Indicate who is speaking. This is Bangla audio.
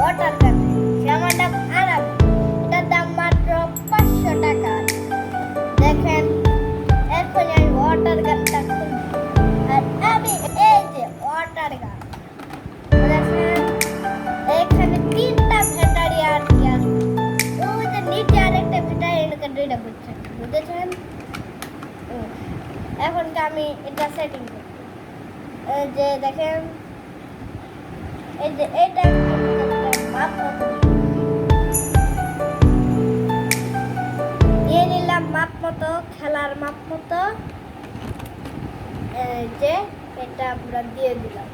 Speaker 1: ওয়াটার গান আমার নাম আরাম এটার দাম মাত্র পাঁচশো টাকা। দেখেন এখন আমি ওয়াটার এই যে ওয়াটার গান। দেখেন, এখানে তিনটা ব্যাটারি আর নিচে আরেকটা ব্যাটারি এখানে দুইটা বুঝছেন। বুঝেছেন। এখন আমি এটা সেটিং যে দেখেন এই যে এটা মাপ মতো দিয়ে নিলাম মাপ মতো, খেলার মাপ মতো। যে, এটা আমরা দিয়ে দিলাম।